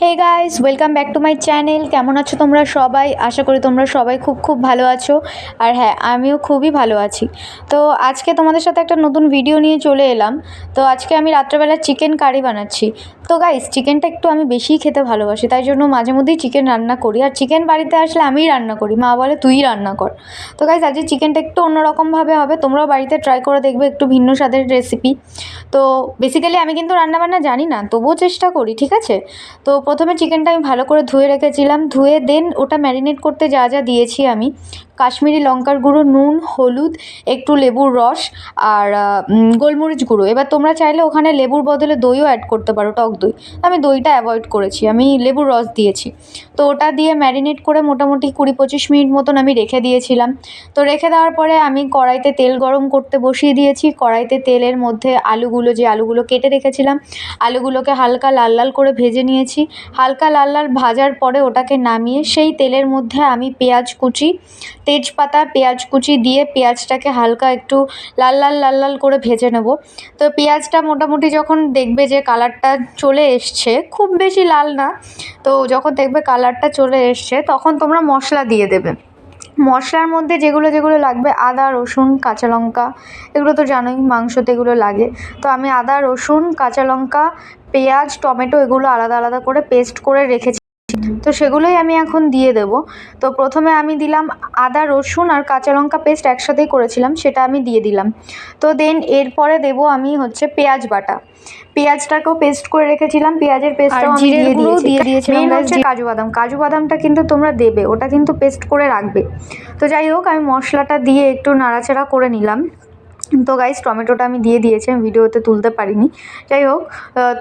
Hey guys welcome back to my channel কেমন আছো তোমরা সবাই? আশা করি তোমরা সবাই খুব খুব ভালো আছো। আর হ্যাঁ আমিও খুবই ভালো আছি। তো আজকে তোমাদের সাথে একটা নতুন ভিডিও নিয়ে চলে এলাম। তো আজকে আমি রাত্রেবেলা চিকেন কারি বানাচ্ছি। তো গাইস চিকেনটা একটু আমি বেশিই খেতে ভালোবাসি, তাই জন্য মাঝে মধ্যেই চিকেন রান্না করি। আর চিকেন বাড়িতে আসলে আমিই রান্না করি, মা বলে তুই রান্না কর। তো গাইস আজকে চিকেনটা একটু অন্যরকমভাবে হবে। তোমরাও বাড়িতে ট্রাই করে দেখবে একটু ভিন্ন স্বাদের রেসিপি তো বেসিক্যালি আমি কিন্তু রান্নাবান্না জানি না, তবুও চেষ্টা করি, ঠিক আছে? তো প্রথমে চিকেনটা আমি ভালো করে ধুয়ে রেখেছিলাম। ধুয়ে দেন ওটা ম্যারিনেট করতে যা যা দিয়েছি আমি, কাশ্মীরি লঙ্কার গুঁড়ো, নুন, হলুদ, একটু লেবুর রস আর গোলমরিচ গুঁড়ো। এবার তোমরা চাইলে ওখানে লেবুর বদলে দইও অ্যাড করতে পারো, টক দই। আমি দইটা অ্যাভয়েড করেছি, আমি লেবুর রস দিয়েছি। তো ওটা দিয়ে ম্যারিনেট করে মোটামুটি কুড়ি পঁচিশ মিনিট মতন আমি রেখে দিয়েছিলাম। তো রেখে দেওয়ার পরে আমি কড়াইতে তেল গরম করতে বসিয়ে দিয়েছি। কড়াইতে তেলের মধ্যে আলুগুলো, যে আলুগুলো কেটে রেখেছিলাম, আলুগুলোকে হালকা লাল লাল করে ভেজে নিয়েছি। হালকা লাল লাল ভাজার পরে ওটাকে নামিয়ে সেই তেলের মধ্যে আমি পেঁয়াজ কুচি, তেজপাতা, পেঁয়াজ কুচি দিয়ে পেঁয়াজটাকে হালকা একটু লাল লাল লাল লাল করে ভেজে নেব। তো পেঁয়াজটা মোটামুটি যখন দেখবে যে কালারটা চলে এসছে, খুব বেশি লাল না, তো যখন দেখবে কালারটা চলে এসছে, তখন তোমরা মশলা দিয়ে দেবে। মশলার মধ্যে যেগুলো যেগুলো লাগবে, আদা, রসুন, কাঁচা লঙ্কা, এগুলো তো জানোই মাংসতে এগুলো লাগে। তো আমি আদা, রসুন, কাঁচা লঙ্কা পেঁয়াজ টমেটো এগুলো আলাদা আলাদা করে পেস্ট করে রেখেছি। তো সেগুলোই আমি এখন দিয়ে দেব। তো প্রথমে আমি দিলাম আদা রসুন আর কাঁচা লঙ্কা পেস্ট একসাথেই করেছিলাম সেটা আমি দিয়ে দিলাম। তো দেন এরপরে দেব আমি হচ্ছে পেঁয়াজ বাটা। পেঁয়াজটাকেও পেস্ট করে রেখেছিলাম পেঁয়াজের পেস্টটাও আমি দিয়ে দিয়েছি। দিয়ে দিয়েছিলাম হচ্ছে কাজু বাদাম। কাজু বাদামটা কিন্তু তোমরা দেবে ওটা কিন্তু পেস্ট করে রাখবে। তো যাই হোক আমি মশলাটা দিয়ে একটু নাড়াচাড়া করে নিলাম। তো গাইস টমেটোটা আমি দিয়ে দিয়েছি, আমি ভিডিওতে তুলতে পারিনি। যাই হোক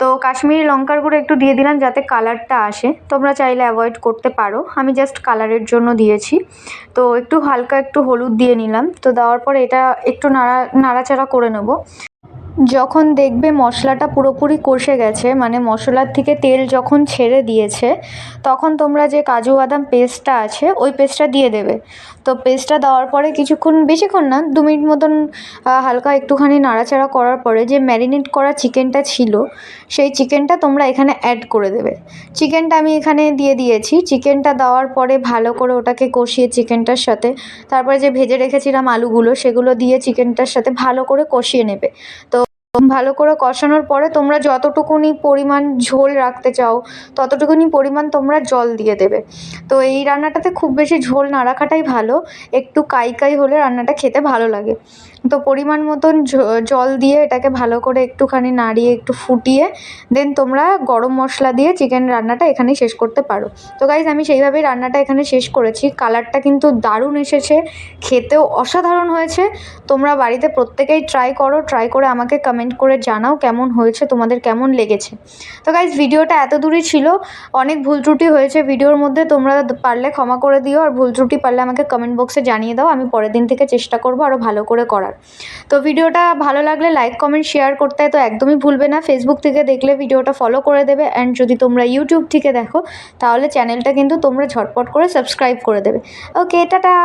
তো কাশ্মীরি লঙ্কার গুঁড়ো একটু দিয়ে দিলাম যাতে কালারটা আসে। তোমরা চাইলে অ্যাভয়েড করতে পারো। আমি জাস্ট কালারের জন্য দিয়েছি। তো একটু হালকা একটু হলুদ দিয়ে নিলাম। তো দেওয়ার পর এটা একটু নাড়া, নাড়াচাড়া করে নেব। যখন দেখবে মশলাটা পুরোপুরি কষে গেছে মানে মশলার থেকে তেল যখন ছেড়ে দিয়েছে, তখন তোমরা যে কাজু বাদাম পেস্টটা আছে, ওই পেস্টটা দিয়ে দেবে। তো পেস্টটা দেওয়ার পরে কিছুক্ষণ, বেশিক্ষণ না, দু মিনিট মতন হালকা একটুখানি নাড়াচাড়া করার পরে যে ম্যারিনেট করা চিকেনটা ছিল, সেই চিকেনটা তোমরা এখানে অ্যাড করে দেবে। চিকেনটা আমি এখানে দিয়ে দিয়েছি। চিকেনটা দেওয়ার পরে ভালো করে ওটাকে কষিয়ে চিকেনটার সাথে, তারপরে যে ভেজে রেখেছিলাম আলুগুলো, সেগুলো দিয়ে চিকেনটার সাথে ভালো করে কষিয়ে নেবে। তো ভালো করে কষানোর পরে তোমরা যতটুকুনি পরিমাণ ঝোল রাখতে চাও, ততটুকুনি পরিমাণ তোমরা জল দিয়ে দেবে। তো এই রান্নাটাতে খুব বেশি ঝোল না রাখাটাই ভালো, একটু কাই কাই হলে রান্নাটা খেতে ভালো লাগে। তো পরিমাণ মতন জল দিয়ে এটাকে ভালো করে একটুখানি নাড়িয়ে, একটু ফুটিয়ে দেন তোমরা গরম মশলা দিয়ে চিকেন রান্নাটা এখানেই শেষ করতে পারো। তো গাইজ আমি সেইভাবেই রান্নাটা এখানে শেষ করেছি। কালারটা কিন্তু দারুণ এসেছে, খেতেও অসাধারণ হয়েছে। তোমরা বাড়িতে প্রত্যেকেই ট্রাই করো ট্রাই করে আমাকে কমেন্ট করে জানাও কেমন হয়েছে, তোমাদের কেমন লেগেছে। তো গাইজ ভিডিওটা এত দূরই ছিল, অনেক ভুল ত্রুটি হয়েছে ভিডিওর মধ্যে, তোমরা পারলে ক্ষমা করে দিও, আর ভুল ত্রুটি পারলে আমাকে কমেন্ট বক্সে জানিয়ে দাও, আমি পরের দিন থেকে চেষ্টা করব আরও ভালো করে করার। তো ভিডিওটা ভালো লাগলে লাইক কমেন্ট শেয়ার করতে তো একদমই ভুলবে না ফেসবুক থেকে দেখলে ভিডিওটা ফলো করে দেবে অ্যান্ড যদি তোমরা ইউটিউব থেকে দেখো, তাহলে চ্যানেলটা কিন্তু তোমরা ঝটপট করে সাবস্ক্রাইব করে দেবে। Okay tata!